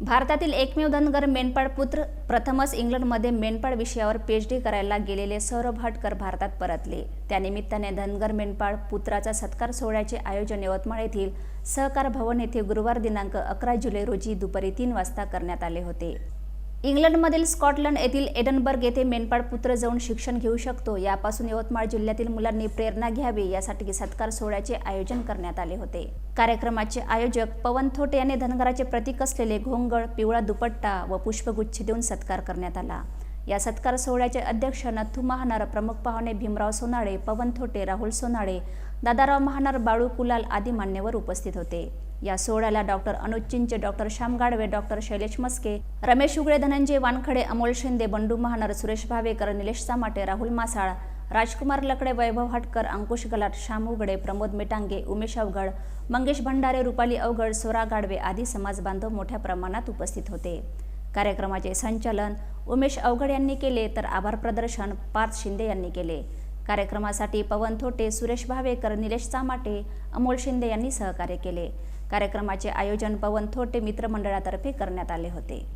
भारतातील एकमेव धनगर मेनपाड पुत्र प्रथमच इंग्लंडमध्ये मेनपाड विषयावर पीएचडी करायला गेलेले सौरभ हटकर भारतात परतले. त्यानिमित्ताने धनगर मेनपाड पुत्राचा सत्कार सोहळ्याचे आयोजन यवतमाळ येथील सहकार भवन येथे गुरुवार दिनांक अकरा जुलै रोजी दुपारी तीन वाजता करण्यात आले होते. इंग्लंडमधील स्कॉटलंड येथील एडनबर्ग येथे मेनपाड पुत्र जाऊन शिक्षण घेऊ शकतो. यापासून यवतमाळ जिल्ह्यातील मुलांनी प्रेरणा घ्यावी यासाठी सत्कार सोहळ्याचे आयोजन करण्यात आले होते. कार्यक्रमाचे आयोजक पवन थोटे यांनी धनगराचे प्रतीक असलेले घोंगड पिवळा दुपट्टा व पुष्पगुच्छ देऊन सत्कार करण्यात आला. या सत्कार सोहळ्याचे अध्यक्ष नथू महानार प्रमुख पाहुणे भीमराव सोनाळे पवन थोटे राहुल सोनाळे दादाराव महानार बाळू कुलाल आदी मान्यवर उपस्थित होते. या सोहळ्याला doctor Anuj Chinche doctor Shyam Gadve doctor Shailesh Maske Ramesh Ugale Dhananjay Wankhede Amol Shinde Bandu Mahanar Suresh Bhavekar Nilesh Samate Rahul Masal Rajkumar Lakde Vaibhav Hatkar Ankush Galat Shyam उगडे Pramod Metange Umesh अवघड मंगेश भंडारे रुपाली अवघड सोरा गाडवे आदी समाज बांधव मोठ्या प्रमाणात उपस्थित होते. कार्यक्रमाचे संचालन उमेश अवघड यांनी केले तर आभार प्रदर्शन पार्थ शिंदे यांनी केले. कार्यक्रमासाठी पवन थोटे सुरेश भावेकर निलेश चामाटे अमोल शिंदे यांनी सहकार्य केले. कार्यक्रमाचे आयोजन पवन थोटे मित्रमंडळातर्फे करण्यात आले होते.